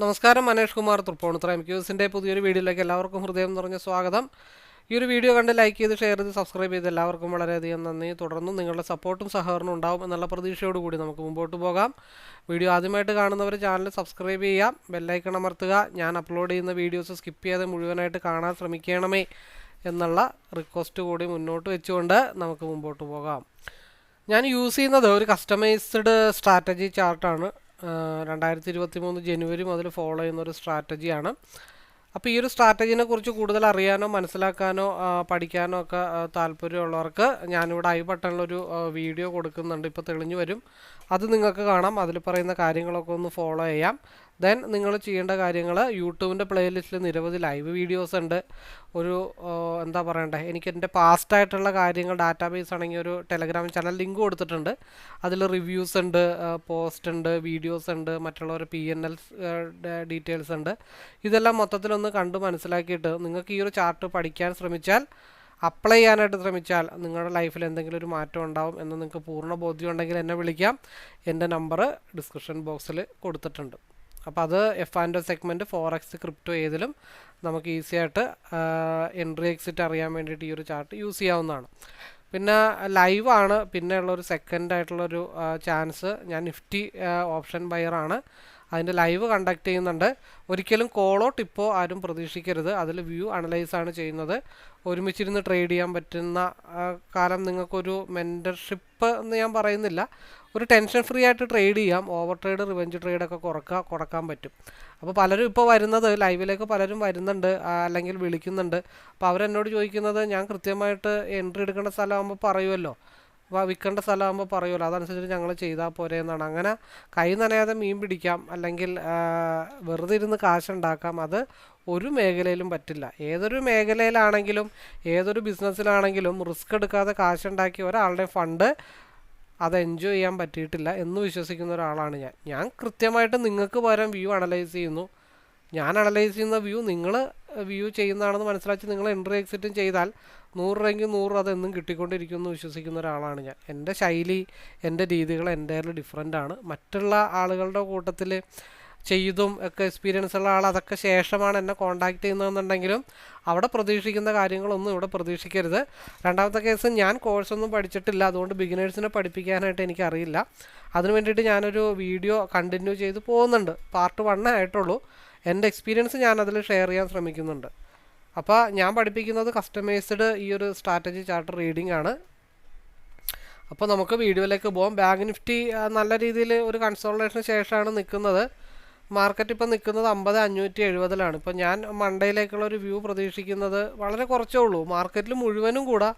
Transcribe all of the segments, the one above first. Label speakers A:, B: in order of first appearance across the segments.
A: നമസ്കാരം മനേഷ് കുമാർ തൃപ്പൂണിത്ര എം ക്യൂസിന്റെ പുതിയൊരു വീഡിയോയിലേക്ക് എല്ലാവർക്കും ഹൃദയം നിറഞ്ഞ സ്വാഗതം. ഈ ഒരു വീഡിയോ കണ്ട് ലൈക്ക് ചെയ്ത് ഷെയർ ചെയ്ത് സബ്സ്ക്രൈബ് ചെയ്ത് എല്ലാവർക്കും വളരെയധികം നന്ദി. തുടർന്നും നിങ്ങളുടെ സപ്പോർട്ടും സഹകരണവും ഉണ്ടാവും എന്നുള്ള പ്രതീക്ഷയോടുകൂടി നമുക്ക് മുമ്പോട്ട് പോകാം. വീഡിയോ ആദ്യമായിട്ട് കാണുന്നവർ ചാനൽ സബ്സ്ക്രൈബ് ചെയ്യാം ബെല്ലൈക്കൺ അമർത്തുക. ഞാൻ അപ്ലോഡ് ചെയ്യുന്ന വീഡിയോസ് സ്കിപ്പ് ചെയ്യാതെ മുഴുവനായിട്ട് കാണാൻ ശ്രമിക്കണമേ എന്നുള്ള റിക്വസ്റ്റ് കൂടി മുന്നോട്ട് വെച്ചുകൊണ്ട് നമുക്ക് മുമ്പോട്ട് പോകാം. ഞാൻ യൂസ് ചെയ്യുന്നത് ഒരു കസ്റ്റമൈസ്ഡ് സ്ട്രാറ്റജി ചാർട്ടാണ് രണ്ടായിരത്തി ഇരുപത്തി മൂന്ന് ജനുവരി മുതൽ ഫോളോ ചെയ്യുന്ന ഒരു സ്ട്രാറ്റജിയാണ് അപ്പോൾ ഈ ഒരു സ്ട്രാറ്റജിനെ കുറിച്ച് കൂടുതൽ അറിയാനോ മനസ്സിലാക്കാനോ പഠിക്കാനോ ഒക്കെ താല്പര്യമുള്ളവർക്ക് ഞാനിവിടെ ഐ ബട്ടണിലൊരു വീഡിയോ കൊടുക്കുന്നുണ്ട്. ഇപ്പോൾ തെളിഞ്ഞു വരും. അത് നിങ്ങൾക്ക് കാണാം. അതിൽ പറയുന്ന കാര്യങ്ങളൊക്കെ ഒന്ന് ഫോളോ ചെയ്യാം. ദെൻ നിങ്ങൾ ചെയ്യേണ്ട കാര്യങ്ങൾ യൂട്യൂബിന്റെ പ്ലേലിസ്റ്റിൽ നിരവധി ലൈവ് വീഡിയോസ് ഉണ്ട്. ഒരു എന്താ പറയണ്ടേ? എനിക്ക് എന്റെ പാസ്റ്റ് ആയിട്ടുള്ള കാര്യങ്ങൾ ഡാറ്റാബേസ് ആണെങ്കിൽ ഒരു ടെലഗ്രാം ചാനൽ ലിങ്ക് കൊടുത്തിട്ടുണ്ട്. അതിൽ റിവ്യൂസ് ഉണ്ട് പോസ്റ്റ് ഉണ്ട് വീഡിയോസ് ഉണ്ട് മറ്റുള്ളവർ പി എൻ എൽ ഡീറ്റെയിൽസ് ഉണ്ട്. ഇതെല്ലാം മൊത്തത്തിലൊന്ന് കണ്ട് മനസ്സിലാക്കിയിട്ട് നിങ്ങൾക്ക് ഈ ഒരു ചാർട്ട് പഠിക്കാൻ ശ്രമിച്ചാൽ അപ്ലൈ ചെയ്യാനായിട്ട് ശ്രമിച്ചാൽ നിങ്ങളുടെ ലൈഫിൽ എന്തെങ്കിലും ഒരു മാറ്റം ഉണ്ടാവും എന്ന് നിങ്ങൾക്ക് പൂർണ ബോധ്യം ഉണ്ടെങ്കിൽ എന്നെ വിളിക്കാം. എന്റെ നമ്പർ ഡിസ്ക്രിപ്ഷൻ ബോക്സിൽ കൊടുത്തിട്ടുണ്ട്. അപ്പോൾ അത് F and segment forex crypto ഏതിലും നമുക്ക് ഈസി ആയിട്ട് എൻട്രി എക്സിറ്റ് അറിയാൻ വേണ്ടിയിട്ട് ഈ ഒരു ചാർട്ട് യൂസ് ചെയ്യാവുന്നതാണ്. പിന്നെ ലൈവാണ് പിന്നെ ഉള്ള ഒരു സെക്കൻഡ് ആയിട്ടുള്ളൊരു ചാൻസ് ഞാൻ നിഫ്റ്റി ഓപ്ഷൻ ബയറാണ് അതിന്റെ ലൈവ് കണ്ടക്ട് ചെയ്യുന്നുണ്ട്. ഒരിക്കലും കോളോ ടിപ്പോ ആരും പ്രതീക്ഷിക്കരുത്. അതിൽ വ്യൂ അനലൈസ് ആണ് ചെയ്യുന്നത്. ഒരുമിച്ചിരുന്ന് ട്രേഡ് ചെയ്യാൻ പറ്റുന്ന കാലം നിങ്ങൾക്കൊരു മെന്റർഷിപ്പ് എന്ന് ഞാൻ പറയുന്നില്ല. ഒരു ടെൻഷൻ ഫ്രീ ആയിട്ട് ട്രേഡ് ചെയ്യാം. ഓവർ ട്രേഡ് റിവെഞ്ച് ട്രേഡൊക്കെ കുറക്കുക കുറയ്ക്കാൻ പറ്റും. അപ്പോൾ പലരും ഇപ്പോൾ വരുന്നത് ലൈവിലേക്ക് പലരും വരുന്നുണ്ട് അല്ലെങ്കിൽ വിളിക്കുന്നുണ്ട്. അപ്പോൾ അവരെന്നോട് ചോദിക്കുന്നത് ഞാൻ കൃത്യമായിട്ട് എൻട്രി എടുക്കേണ്ട സ്ഥലമാകുമ്പോൾ പറയുമല്ലോ വിൽക്കേണ്ട സ്ഥലമാകുമ്പോൾ പറയുമല്ലോ അതനുസരിച്ച് ഞങ്ങൾ ചെയ്താൽ പോരെ എന്നാണ്. അങ്ങനെ കൈ നനയാതെ മീൻ പിടിക്കാം അല്ലെങ്കിൽ വെറുതെ ഇരുന്ന് കാശുണ്ടാക്കാം അത് ഒരു മേഖലയിലും പറ്റില്ല. ഏതൊരു മേഖലയിലാണെങ്കിലും ഏതൊരു ബിസിനസ്സിലാണെങ്കിലും റിസ്ക് എടുക്കാതെ കാശുണ്ടാക്കി ഒരാളുടെ ഫണ്ട് അത് എൻജോയ് ചെയ്യാൻ പറ്റിയിട്ടില്ല എന്ന് വിശ്വസിക്കുന്ന ഒരാളാണ് ഞാൻ. ഞാൻ കൃത്യമായിട്ട് നിങ്ങൾക്ക് പകരം വ്യൂ അനലൈസ് ചെയ്യുന്നു. ഞാൻ അനലൈസ് ചെയ്യുന്ന വ്യൂ നിങ്ങൾ വ്യൂ ചെയ്യുന്നതാണെന്ന് മനസ്സിലാക്കി നിങ്ങൾ എൻട്രി എക്സിറ്റും ചെയ്താൽ നൂറ് രൂപയ്ക്ക് നൂറ് അതെന്നും കിട്ടിക്കൊണ്ടിരിക്കും എന്ന് വിശ്വസിക്കുന്ന ഒരാളാണ് ഞാൻ. എന്റെ ശൈലി എന്റെ രീതികൾ എന്റെ ഡിഫറെന്റ് ആണ്. മറ്റുള്ള ആളുകളുടെ കൂട്ടത്തിൽ ചെയ്തും ഒക്കെ എക്സ്പീരിയൻസ് ഉള്ള ആൾ അതൊക്കെ ശേഷമാണ് എന്നെ കോൺടാക്റ്റ് ചെയ്യുന്നതെന്നുണ്ടെങ്കിലും അവിടെ പ്രതീക്ഷിക്കുന്ന കാര്യങ്ങളൊന്നും ഇവിടെ പ്രതീക്ഷിക്കരുത്. രണ്ടാമത്തെ കേസ് ഞാൻ കോഴ്സൊന്നും പഠിച്ചിട്ടില്ല. അതുകൊണ്ട് ബിഗിനേഴ്സിനെ പഠിപ്പിക്കാനായിട്ട് എനിക്കറിയില്ല. അതിന് വേണ്ടിയിട്ട് ഞാനൊരു വീഡിയോ കണ്ടിന്യൂ ചെയ്ത് പോകുന്നുണ്ട്. പാർട്ട് വൺ ആയിട്ടുള്ളൂ. എന്റെ എക്സ്പീരിയൻസ് ഞാൻ അതിൽ ഷെയർ ചെയ്യാൻ ശ്രമിക്കുന്നുണ്ട്. അപ്പോൾ ഞാൻ പഠിപ്പിക്കുന്നത് കസ്റ്റമൈസ്ഡ് ഈ ഒരു സ്ട്രാറ്റജി ചാർട്ട് റീഡിംഗ് ആണ്. അപ്പോൾ നമുക്ക് വീഡിയോയിലേക്ക് പോകാം ബാങ്ക് നിഫ്റ്റി നല്ല രീതിയിൽ ഒരു കൺസോൾട്ടേഷന് ശേഷമാണ് നിൽക്കുന്നത്. മാർക്കറ്റ് ഇപ്പോൾ നിൽക്കുന്നത് അമ്പത് അഞ്ഞൂറ്റി എഴുപതിലാണ്. ഇപ്പോൾ ഞാൻ മണ്ടയിലേക്കുള്ള ഒരു വ്യൂ പ്രതീക്ഷിക്കുന്നത് വളരെ കുറച്ചേ ഉള്ളൂ. മാർക്കറ്റിൽ മുഴുവനും കൂടെ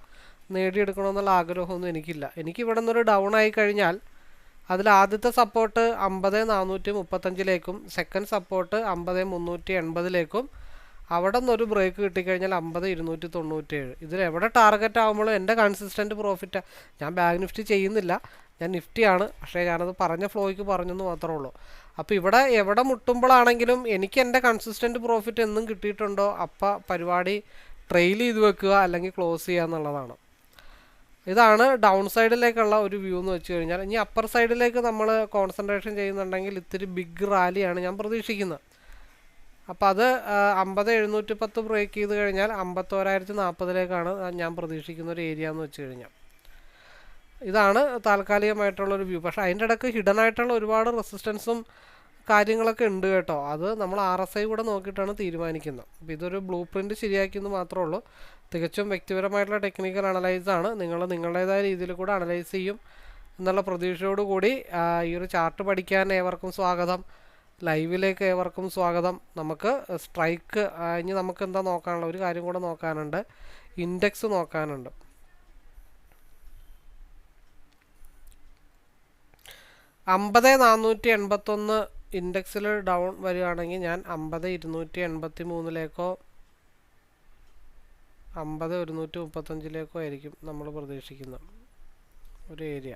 A: നേടിയെടുക്കണമെന്നുള്ള ആഗ്രഹമൊന്നും എനിക്കില്ല. എനിക്ക് ഇവിടെ നിന്നൊരു ഡൗൺ ആയി കഴിഞ്ഞാൽ അതിൽ ആദ്യത്തെ സപ്പോർട്ട് അമ്പത് നാനൂറ്റി മുപ്പത്തഞ്ചിലേക്കും സെക്കൻഡ് സപ്പോർട്ട് അമ്പത് മുന്നൂറ്റി എൺപതിലേക്കും അവിടെ നിന്നൊരു ബ്രേക്ക് കിട്ടിക്കഴിഞ്ഞാൽ അമ്പത് ഇരുന്നൂറ്റി തൊണ്ണൂറ്റേഴ് ഇതിൽ എവിടെ ടാർഗറ്റ് ആകുമ്പോഴും എന്റെ കൺസിസ്റ്റന്റ് പ്രോഫിറ്റാണ് ഞാൻ ബാങ്ക് നിഫ്റ്റി ചെയ്യുന്നില്ല. ഞാൻ നിഫ്റ്റിയാണ്. പക്ഷേ ഞാനത് പറഞ്ഞ ഫ്ലോയ്ക്ക് പറഞ്ഞെന്ന് മാത്രമേ ഉള്ളൂ. അപ്പോൾ ഇവിടെ എവിടെ മുട്ടുമ്പോഴാണെങ്കിലും എനിക്ക് എന്റെ കൺസിസ്റ്റന്റ് പ്രോഫിറ്റ് എന്നും കിട്ടിയിട്ടുണ്ടോ? അപ്പം പരിപാടി ട്രെയിൽ ചെയ്ത് വെക്കുക അല്ലെങ്കിൽ ക്ലോസ് ചെയ്യുക എന്നുള്ളതാണ്. ഇതാണ് ഡൗൺ സൈഡിലേക്കുള്ള ഒരു വ്യൂ എന്ന് വെച്ച് കഴിഞ്ഞാൽ ഇനി അപ്പർ സൈഡിലേക്ക് നമ്മൾ കോൺസെൻട്രേഷൻ ചെയ്യുന്നുണ്ടെങ്കിൽ ഇത്തിരി ബിഗ് റാലിയാണ് ഞാൻ പ്രതീക്ഷിക്കുന്നത്. അപ്പോൾ അത് അമ്പത് എഴുന്നൂറ്റി പത്ത് ബ്രേക്ക് ചെയ്ത് കഴിഞ്ഞാൽ അമ്പത്തോരായിരത്തി നാൽപ്പതിലേക്കാണ് ഞാൻ പ്രതീക്ഷിക്കുന്ന ഒരു ഏരിയ എന്ന് വെച്ച് കഴിഞ്ഞാൽ. ഇതാണ് താൽക്കാലികമായിട്ടുള്ള ഒരു വ്യൂ. പക്ഷേ അതിന്റെ ഇടയ്ക്ക് ഹിഡൻ ആയിട്ടുള്ള ഒരുപാട് റെസിസ്റ്റൻസും കാര്യങ്ങളൊക്കെ ഉണ്ട് കേട്ടോ. അത് നമ്മൾ ആർ എസ് ഐ കൂടെ നോക്കിയിട്ടാണ് തീരുമാനിക്കുന്നത്. അപ്പോൾ ഇതൊരു ബ്ലൂ പ്രിന്റ് ശരിയാക്കിയെന്ന് മാത്രമേ ഉള്ളൂ. തികച്ചും വ്യക്തിപരമായിട്ടുള്ള ടെക്നിക്കൽ അനലൈസ് ആണ്. നിങ്ങൾ നിങ്ങളുടേതായ രീതിയിൽ കൂടെ അനലൈസ് ചെയ്യും എന്നുള്ള പ്രതീക്ഷയോടുകൂടി കൂടി ഈ ഒരു ചാർട്ട് പഠിക്കാൻ ഏവർക്കും സ്വാഗതം. ലൈവിലേക്ക് ഏവർക്കും സ്വാഗതം. നമുക്ക് സ്ട്രൈക്ക് ഇനി നമുക്ക് എന്താ നോക്കാനുള്ള ഒരു കാര്യം കൂടെ നോക്കാനുണ്ട്. ഇൻഡെക്സ് നോക്കാനുണ്ട്. അമ്പത് നാനൂറ്റി എൺപത്തൊന്ന് ഇൻഡെക്സിൽ ഡൗൺ വരികയാണെങ്കിൽ ഞാൻ അമ്പത് ഇരുന്നൂറ്റി എൺപത്തി മൂന്നിലേക്കോ അമ്പത് ഒരുന്നൂറ്റി മുപ്പത്തഞ്ചിലേക്കോ ആയിരിക്കും നമ്മൾ പ്രതീക്ഷിക്കുന്നത്. ഒരു ഏരിയ.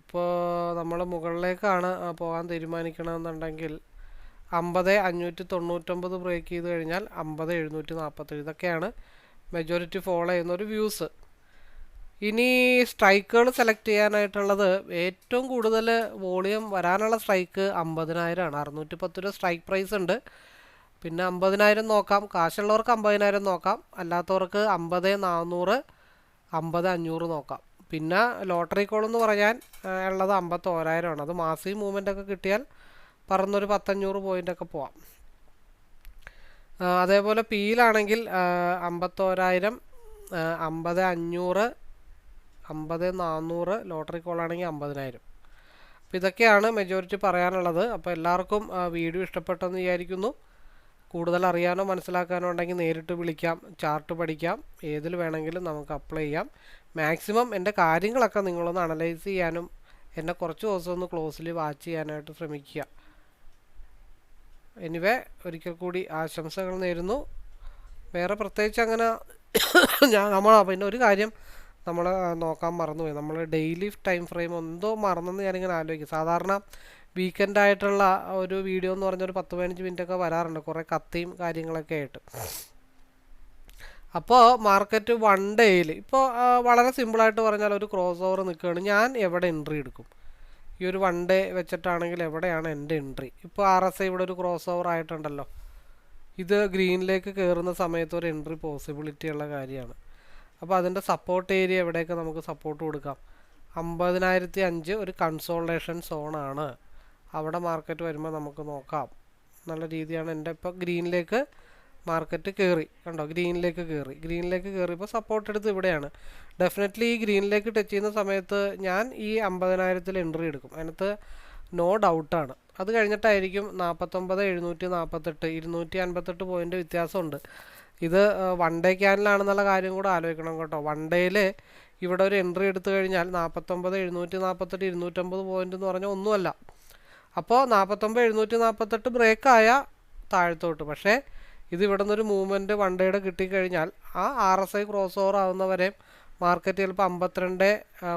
A: ഇപ്പോൾ നമ്മൾ മുകളിലേക്കാണ് പോകാൻ തീരുമാനിക്കണമെന്നുണ്ടെങ്കിൽ അമ്പത് അഞ്ഞൂറ്റി തൊണ്ണൂറ്റൊമ്പത് ബ്രേക്ക് ചെയ്ത് കഴിഞ്ഞാൽ അമ്പത് എഴുന്നൂറ്റി നാൽപ്പത്തേഴ് ഇതൊക്കെയാണ് മെജോറിറ്റി ഫോളോ ചെയ്യുന്ന ഒരു വ്യൂസ്. ഇനി സ്ട്രൈക്കുകൾ സെലക്ട് ചെയ്യാനായിട്ടുള്ളത് ഏറ്റവും കൂടുതൽ വോളിയം വരാനുള്ള സ്ട്രൈക്ക് അമ്പതിനായിരമാണ് അറുന്നൂറ്റി പത്ത് രൂപ സ്ട്രൈക്ക് പ്രൈസ് ഉണ്ട്. പിന്നെ അമ്പതിനായിരം നോക്കാം. കാശുള്ളവർക്ക് അമ്പതിനായിരം നോക്കാം. അല്ലാത്തവർക്ക് അമ്പത് നാനൂറ് അമ്പത് അഞ്ഞൂറ് നോക്കാം. പിന്നെ ലോട്ടറി കോൾ എന്ന് പറയാൻ ഉള്ളത് അമ്പത്തോരായിരമാണ് അത് മാസി മൂവ്മെന്റ് ഒക്കെ കിട്ടിയാൽ പറന്നൊരു പത്തഞ്ഞൂറ് പോയിന്റൊക്കെ പോവാം. അതേപോലെ പിയിലാണെങ്കിൽ അമ്പത്തോരായിരം അമ്പത് അഞ്ഞൂറ് അമ്പത് നാനൂറ് ലോട്ടറി കോളാണെങ്കിൽ അമ്പതിനായിരം. അപ്പോൾ ഇതൊക്കെയാണ് മെജോറിറ്റി പറയാനുള്ളത്. അപ്പോൾ എല്ലാവർക്കും വീഡിയോ ഇഷ്ടപ്പെട്ടെന്ന് വിചാരിക്കുന്നു. കൂടുതൽ അറിയാനോ മനസ്സിലാക്കാനോ ഉണ്ടെങ്കിൽ നേരിട്ട് വിളിക്കാം ചാർട്ട് പഠിക്കാം ഏതിൽ വേണമെങ്കിലും നമുക്ക് അപ്ലൈ ചെയ്യാം. മാക്സിമം എന്റെ കാര്യങ്ങളൊക്കെ നിങ്ങളൊന്ന് അനലൈസ് ചെയ്യാനും എന്നെ കുറച്ച് ദിവസം ഒന്ന് ക്ലോസ്ലി വാച്ച് ചെയ്യാനായിട്ട് ശ്രമിക്കുക. എനിവേ ഒരിക്കൽ കൂടി ആശംസകൾ നേരുന്നു. വേറെ പ്രത്യേകിച്ച് അങ്ങനെ ഞാൻ നമ്മൾ പിന്നെ ഒരു കാര്യം നമ്മൾ നോക്കാൻ മറന്നുപോയി. നമ്മൾ ഡെയിലി ടൈം ഫ്രെയിം എന്തോ മറന്നെന്ന് ഞാനിങ്ങനെ ആലോചിക്കും. സാധാരണ വീക്കെൻഡ് ആയിട്ടുള്ള ഒരു വീഡിയോ എന്ന് പറഞ്ഞ ഒരു പത്ത് പതിനഞ്ച് മിനിറ്റ് ഒക്കെ വരാറുണ്ട്. കുറേ കത്തിയും കാര്യങ്ങളൊക്കെ ആയിട്ട്. അപ്പോൾ മാർക്കറ്റ് വൺ ഡേയിൽ ഇപ്പോൾ വളരെ സിമ്പിളായിട്ട് പറഞ്ഞാൽ ഒരു ക്രോസ് ഓവർ നിൽക്കുകയാണ്. ഞാൻ എവിടെ എൻട്രി എടുക്കും? ഈ ഒരു വൺ ഡേ വെച്ചിട്ടാണെങ്കിൽ എവിടെയാണ് എന്റെ എൻട്രി ഇപ്പോൾ ആർ എസ് ഐ ഇവിടെ ഒരു ക്രോസ് ഓവർ ആയിട്ടുണ്ടല്ലോ. ഇത് ഗ്രീനിലേക്ക് കയറുന്ന സമയത്ത് ഒരു എൻട്രി പോസിബിലിറ്റി ഉള്ള കാര്യമാണ്. അപ്പോൾ അതിന്റെ സപ്പോർട്ട് ഏരിയ എവിടെയൊക്കെ നമുക്ക് സപ്പോർട്ട് കൊടുക്കാം? അമ്പതിനായിരത്തി അഞ്ച് ഒരു കൺസോൾട്ടേഷൻ സോണാണ് അവിടെ മാർക്കറ്റ് വരുമ്പോൾ നമുക്ക് നോക്കാം. നല്ല രീതിയാണ്. എന്റെ ഇപ്പോൾ ഗ്രീനിലേക്ക് മാർക്കറ്റ് കയറി കണ്ടോ? ഗ്രീനിലേക്ക് കയറി ഗ്രീനിലേക്ക് കയറിയപ്പോൾ സപ്പോർട്ട് എടുത്ത് ഇവിടെയാണ്. ഡെഫിനറ്റ്ലി ഈ ഗ്രീനിലേക്ക് ടച്ച് ചെയ്യുന്ന സമയത്ത് ഞാൻ ഈ അമ്പതിനായിരത്തിൽ എൻട്രി എടുക്കും. അതിനകത്ത് നോ ഡൗട്ടാണ് അത് കഴിഞ്ഞിട്ടായിരിക്കും നാൽപ്പത്തൊമ്പത് എഴുന്നൂറ്റി നാൽപ്പത്തെട്ട് ഇരുന്നൂറ്റി അൻപത്തെട്ട് പോയിന്റ് വ്യത്യാസമുണ്ട്. ഇത് വൺ ഡേ ക്യാനിലാണെന്നുള്ള കാര്യം കൂടെ ആലോചിക്കണം കേട്ടോ. വൺ ഡേയിൽ ഇവിടെ ഒരു എൻട്രി എടുത്തു കഴിഞ്ഞാൽ നാൽപ്പത്തൊമ്പത് എഴുന്നൂറ്റി നാൽപ്പത്തെട്ട് ഇരുന്നൂറ്റമ്പത് പോയിന്റ് എന്ന് പറഞ്ഞാൽ ഒന്നുമല്ല. അപ്പോൾ നാൽപ്പത്തൊമ്പത് എഴുന്നൂറ്റി നാൽപ്പത്തെട്ട് ബ്രേക്കായ താഴത്തോട്ട്. പക്ഷേ ഇത് ഇവിടെ നിന്നൊരു മൂവ്മെന്റ് വൺ ഡേയുടെ കിട്ടിക്കഴിഞ്ഞാൽ ആ R S I cross over ആവുന്നവരെ market ചിലപ്പോൾ അമ്പത്തിരണ്ട്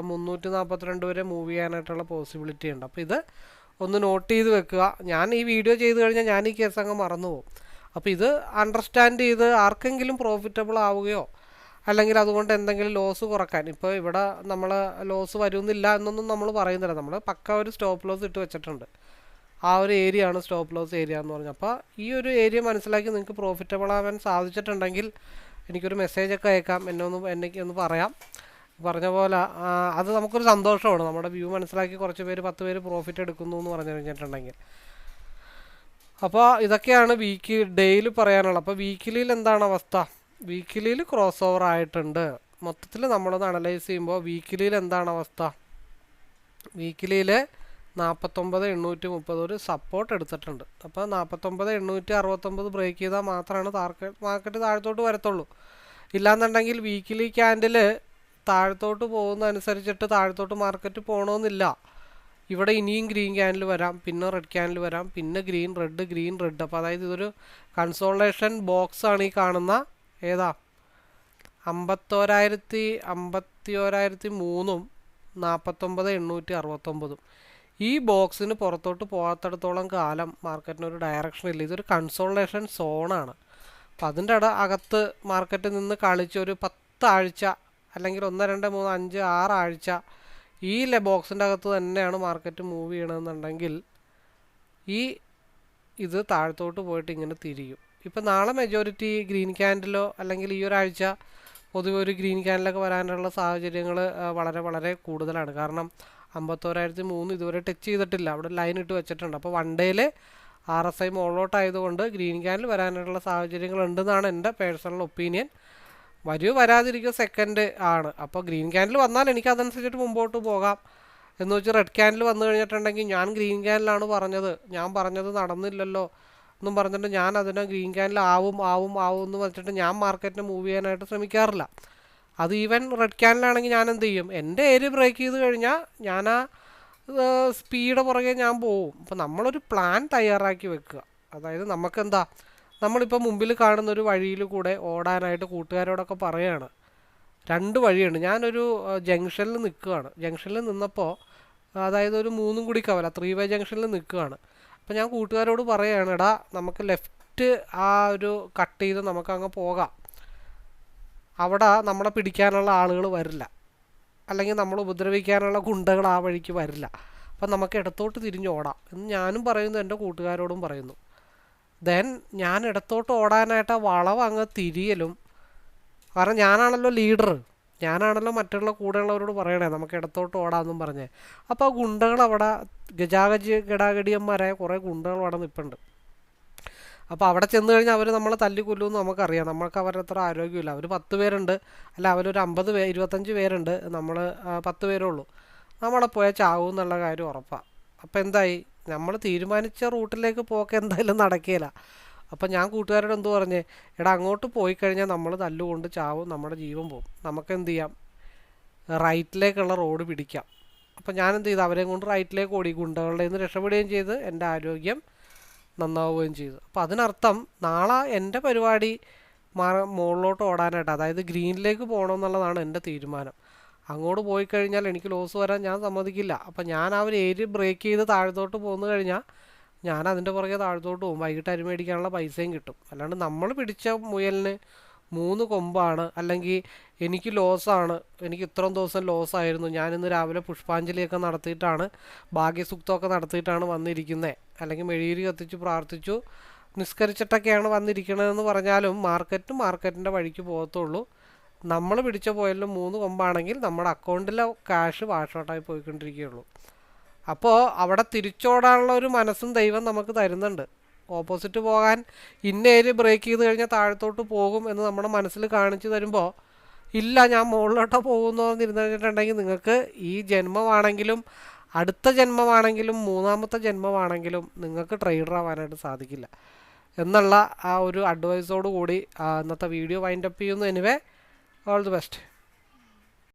A: മുന്നൂറ്റി നാൽപ്പത്തിരണ്ട് വരെ മൂവ് ചെയ്യാനായിട്ടുള്ള പോസിബിലിറ്റി ഉണ്ട്. അപ്പോൾ ഇത് ഒന്ന് നോട്ട് ചെയ്ത് വെക്കുക. ഞാൻ ഈ വീഡിയോ ചെയ്ത് കഴിഞ്ഞാൽ ഞാൻ ഈ കേസ് അങ്ങ് മറന്നു പോകും അപ്പോൾ ഇത് അണ്ടർസ്റ്റാൻഡ് ചെയ്ത് ആർക്കെങ്കിലും പ്രോഫിറ്റബിൾ ആവുകയോ അല്ലെങ്കിൽ അതുകൊണ്ട് എന്തെങ്കിലും ലോസ് കുറയ്ക്കാൻ. ഇപ്പോൾ ഇവിടെ നമ്മൾ ലോസ് വരുന്നില്ല എന്നൊന്നും നമ്മൾ പറയുന്നില്ല. നമ്മൾ പക്ക ഒരു സ്റ്റോപ്പ് ലോസ് ഇട്ട് വെച്ചിട്ടുണ്ട്. ആ ഒരു ഏരിയ ആണ് സ്റ്റോപ്പ് ലോസ് ഏരിയ എന്ന് പറഞ്ഞത്. അപ്പോൾ ഈ ഒരു ഏരിയ മനസ്സിലാക്കി നിങ്ങൾക്ക് പ്രോഫിറ്റബിൾ ആവാൻ സാധിച്ചിട്ടുണ്ടെങ്കിൽ എനിക്കൊരു മെസ്സേജൊക്കെ അയക്കാം. എന്നെ ഒന്ന് ഒന്ന് പറയാം. പറഞ്ഞ പോലെ അത് നമുക്കൊരു സന്തോഷമാണ്. നമ്മുടെ വ്യൂ മനസ്സിലാക്കി കുറച്ച് പേര് പത്ത് പേര് പ്രോഫിറ്റ് എടുക്കുന്നു എന്ന് പറഞ്ഞു കഴിഞ്ഞിട്ടുണ്ടെങ്കിൽ. അപ്പോൾ ഇതൊക്കെയാണ് വീക്ക് ഡെയിലി പറയാനുള്ളത്. അപ്പോൾ വീക്കിലിയിൽ എന്താണ് അവസ്ഥ? വീക്കിലിയിൽ ക്രോസ് ഓവർ ആയിട്ടുണ്ട്. മൊത്തത്തിൽ നമ്മളൊന്ന് അനലൈസ് ചെയ്യുമ്പോൾ വീക്കിലിയിൽ എന്താണ് അവസ്ഥ? വീക്കിലിയിൽ നാൽപ്പത്തൊമ്പത് എണ്ണൂറ്റി മുപ്പത് ഒരു സപ്പോർട്ട് എടുത്തിട്ടുണ്ട്. അപ്പോൾ നാൽപ്പത്തൊമ്പത് എണ്ണൂറ്റി അറുപത്തൊമ്പത് ബ്രേക്ക് ചെയ്താൽ മാത്രമാണ് മാർക്കറ്റ് മാർക്കറ്റ് താഴത്തോട്ട് വരത്തുള്ളൂ. ഇല്ലാന്നുണ്ടെങ്കിൽ വീക്കിലി ക്യാൻഡിൽ താഴത്തോട്ട് പോകുന്ന അനുസരിച്ചിട്ട് താഴത്തോട്ട് മാർക്കറ്റ് പോകണമെന്നില്ല ഇവിടെ ഇനിയും ഗ്രീൻ ക്യാനിൽ വരാം പിന്നെ റെഡ് ക്യാനിൽ വരാം പിന്നെ ഗ്രീൻ റെഡ് ഗ്രീൻ റെഡ്. അപ്പോൾ അതായത് ഇതൊരു കൺസോളേഷൻ ബോക്സ് ആണ് ഈ കാണുന്ന ഏതാ? അമ്പത്തോരായിരത്തി അമ്പത്തി ഓരായിരത്തി മൂന്നും നാൽപ്പത്തൊമ്പത് എണ്ണൂറ്റി അറുപത്തൊമ്പതും. ഈ ബോക്സിന് പുറത്തോട്ട് പോകാത്തടത്തോളം കാലം മാർക്കറ്റിന് ഒരു ഡയറക്ഷൻ ഇല്ല. ഇതൊരു കൺസോളേഷൻ സോണാണ് അപ്പം അതിന്റെ ഇട അകത്ത് മാർക്കറ്റിൽ നിന്ന് കളിച്ച് ഒരു പത്താഴ്ച അല്ലെങ്കിൽ ഒന്ന് രണ്ട് മൂന്ന് അഞ്ച് ആറാഴ്ച ഈ ബോക്സിന്റെ അകത്ത് തന്നെയാണ് മാർക്കറ്റ് മൂവ് ചെയ്യണമെന്നുണ്ടെങ്കിൽ ഈ ഇത് താഴത്തോട്ട് പോയിട്ട് ഇങ്ങനെ തിരിയും. ഇപ്പം നാളെ മെജോറിറ്റി ഗ്രീൻ ക്യാൻഡിലോ അല്ലെങ്കിൽ ഈ ഒരാഴ്ച പൊതുവെ ഒരു ഗ്രീൻ ക്യാൻഡിലൊക്കെ വരാനുള്ള സാഹചര്യങ്ങൾ വളരെ വളരെ കൂടുതലാണ്. കാരണം അമ്പത്തോരായിരത്തി മൂന്ന് ഇതുവരെ ടച്ച് ചെയ്തിട്ടില്ല. അവിടെ ലൈൻ ഇട്ട് വെച്ചിട്ടുണ്ട്. അപ്പോൾ വൺ ഡേയിൽ ആർ എസ് ഐ മോളോട്ട് ആയതുകൊണ്ട് ഗ്രീൻ ക്യാൻഡിൽ വരാനുള്ള സാഹചര്യങ്ങളുണ്ടെന്നാണ് എന്റെ പേഴ്സണൽ ഒപ്പീനിയൻ വരൂ വരാതിരിക്കുക സെക്കൻഡ് ആണ്. അപ്പോൾ ഗ്രീൻ ക്യാൻഡിൽ വന്നാൽ എനിക്ക് അതനുസരിച്ചിട്ട് മുമ്പോട്ട് പോകാം. എന്ന് വെച്ച് റെഡ് ക്യാൻഡിൽ വന്നു കഴിഞ്ഞിട്ടുണ്ടെങ്കിൽ ഞാൻ ഗ്രീൻ ക്യാൻഡിലാണ് പറഞ്ഞത്. ഞാൻ പറഞ്ഞത് നടന്നില്ലല്ലോ എന്നും പറഞ്ഞിട്ട് ഞാൻ അതിനെ ഗ്രീൻ ക്യാൻഡിൽ ആവും ആവും ആവും എന്ന് പറഞ്ഞിട്ട് ഞാൻ മാർക്കറ്റിനെ മൂവ് ചെയ്യാനായിട്ട് ശ്രമിക്കാറില്ല. അത് ഈവൻ റെഡ് ക്യാൻഡിലാണെങ്കിൽ ഞാൻ എന്ത് ചെയ്യും? എന്റെ ഏരിയ ബ്രേക്ക് ചെയ്ത് കഴിഞ്ഞാൽ ഞാൻ ആ സ്പീഡ് പുറകെ ഞാൻ പോവും. അപ്പോൾ നമ്മളൊരു പ്ലാൻ തയ്യാറാക്കി വെക്കുക. അതായത് നമുക്കെന്താ നമ്മളിപ്പോൾ മുമ്പിൽ കാണുന്ന ഒരു വഴിയിൽ കൂടെ ഓടാനായിട്ട് കൂട്ടുകാരോടൊക്കെ പറയുകയാണ് രണ്ട് വഴിയുണ്ട്. ഞാനൊരു ജംഗ്ഷനിൽ നിൽക്കുകയാണ്. ജംഗ്ഷനിൽ നിന്നപ്പോൾ അതായത് ഒരു മൂന്നും കൂടി കവല ത്രീ വേ ജംഗ്ഷനിൽ നിൽക്കുകയാണ്. അപ്പോൾ ഞാൻ കൂട്ടുകാരോട് പറയുകയാണ് എടാ നമുക്ക് ലെഫ്റ്റ് ആ ഒരു കട്ട് ചെയ്ത് നമുക്ക് അങ്ങ് പോകാം. അവിടെ നമ്മളെ പിടിക്കാനുള്ള ആളുകൾ വരില്ല. അല്ലെങ്കിൽ നമ്മൾ ഉപദ്രവിക്കാനുള്ള ഗുണ്ടകൾ ആ വഴിക്ക് വരില്ല. അപ്പം നമുക്ക് ഇടത്തോട്ട് തിരിഞ്ഞോടാം എന്ന് ഞാനും പറയുന്നു എന്റെ കൂട്ടുകാരോടും പറയുന്നു. ദെൻ ഞാൻ ഇടത്തോട്ട് ഓടാനായിട്ട് ആ വളവ് അങ്ങ് തിരിയലും. കാരണം ഞാനാണല്ലോ ലീഡർ ഞാനാണല്ലോ മറ്റുള്ള കൂടെയുള്ളവരോട് പറയണേ നമുക്ക് ഇടത്തോട്ട് ഓടാമെന്നും പറഞ്ഞേ. അപ്പോൾ ആ ഗുണ്ടകൾ അവിടെ ഗജാഗജ ഗടാഗടിയന്മാരായ കുറേ ഗുണ്ടകൾ അവിടെ നിൽപ്പുണ്ട് അപ്പോൾ അവിടെ ചെന്ന് കഴിഞ്ഞാൽ അവർ നമ്മളെ തല്ലിക്കൊല്ലുമെന്ന് നമുക്കറിയാം. നമ്മൾക്ക് അവരുടെ അത്ര ആരോഗ്യമില്ല. അവർ പത്ത് പേരുണ്ട്. അല്ല അവരൊരു അമ്പത് പേ ഇരുപത്തഞ്ച് പേരുണ്ട്. നമ്മൾ പത്ത് പേരേ ഉള്ളൂ. നമ്മളെ പോയാൽ ചാവും എന്നുള്ള കാര്യം ഉറപ്പാണ് അപ്പോൾ എന്തായി? നമ്മൾ തീരുമാനിച്ച റൂട്ടിലേക്ക് പോക്ക് എന്തായാലും നടക്കുകയില്ല അപ്പം ഞാൻ കൂട്ടുകാരോട് എന്തു പറഞ്ഞേ? എടാ അങ്ങോട്ട് പോയി കഴിഞ്ഞാൽ നമ്മൾ തല്ലുകൊണ്ട് ചാവും നമ്മുടെ ജീവൻ പോകും നമുക്ക് എന്ത് ചെയ്യാം റൈറ്റിലേക്കുള്ള റോഡ് പിടിക്കാം. അപ്പം ഞാൻ എന്ത് ചെയ്തു? അവരെയും കൊണ്ട് റൈറ്റിലേക്ക് ഓടി ഗുണ്ടകളുടെ നിന്ന് രക്ഷപ്പെടുകയും ചെയ്ത് എന്റെ ആരോഗ്യം നന്നാവുകയും ചെയ്തു. അപ്പം അതിനർത്ഥം നാളെ എന്റെ പരിപാടി മാ മുകളിലോട്ട് ഓടാനായിട്ട് അതായത് ഗ്രീനിലേക്ക് പോകണമെന്നുള്ളതാണ് എന്റെ തീരുമാനം. അങ്ങോട്ട് പോയി കഴിഞ്ഞാൽ എനിക്ക് ലോസ് വരാൻ ഞാൻ സമ്മതിക്കില്ല. അപ്പം ഞാൻ ആ ഒരു ഏരിയ ബ്രേക്ക് ചെയ്ത് താഴത്തോട്ട് പോന്നു കഴിഞ്ഞാൽ ഞാൻ അതിന്റെ പുറകെ താഴത്തോട്ട് പോകും. വൈകിട്ട് അരി മേടിക്കാനുള്ള പൈസയും കിട്ടും. അല്ലാണ്ട് നമ്മൾ പിടിച്ച മുയലിന് മൂന്ന് കൊമ്പാണ്. അല്ലെങ്കിൽ എനിക്ക് ലോസാണ് എനിക്ക് ഇത്രയും ദിവസം ലോസ് ആയിരുന്നു. ഞാനിന്ന് രാവിലെ പുഷ്പാഞ്ജലിയൊക്കെ നടത്തിയിട്ടാണ് ഭാഗ്യസുക്തമൊക്കെ നടത്തിയിട്ടാണ് വന്നിരിക്കുന്നത് അല്ലെങ്കിൽ മെഴുകിരി കത്തിച്ച് പ്രാർത്ഥിച്ചു. നിസ്കരിച്ചിട്ടൊക്കെയാണ് വന്നിരിക്കണതെന്ന് പറഞ്ഞാലും മാർക്കറ്റ് മാർക്കറ്റിന്റെ വഴിക്ക് പോകത്തുള്ളൂ. നമ്മൾ പിടിച്ച പോയാലും മൂന്ന് കൊമ്പാണെങ്കിൽ നമ്മുടെ അക്കൗണ്ടിലെ ക്യാഷ് വാഷ് ഔട്ടായി പോയിക്കൊണ്ടിരിക്കുകയുള്ളൂ. അപ്പോൾ അവിടെ തിരിച്ചോടാനുള്ള ഒരു മനസ്സും ദൈവം നമുക്ക് തരുന്നുണ്ട്. ഓപ്പോസിറ്റ് പോകാൻ ഇന്ന ഏരിയ ബ്രേക്ക് ചെയ്ത് കഴിഞ്ഞാൽ താഴത്തോട്ട് പോകും എന്ന് നമ്മുടെ മനസ്സിൽ കാണിച്ചു തരുമ്പോൾ ഇല്ല ഞാൻ മുകളിലോട്ടോ പോകുന്നു എന്നിരുന്നു കഴിഞ്ഞിട്ടുണ്ടെങ്കിൽ നിങ്ങൾക്ക് ഈ ജന്മമാണെങ്കിലും അടുത്ത ജന്മമാണെങ്കിലും മൂന്നാമത്തെ ജന്മമാണെങ്കിലും നിങ്ങൾക്ക് ട്രേഡർ ആവാനായിട്ട് സാധിക്കില്ല. എന്നുള്ള ആ ഒരു അഡ്വൈസോട് കൂടി ഇന്നത്തെ വീഡിയോ വൈൻഡപ്പ് ചെയ്യുന്നു. Anyway all the best.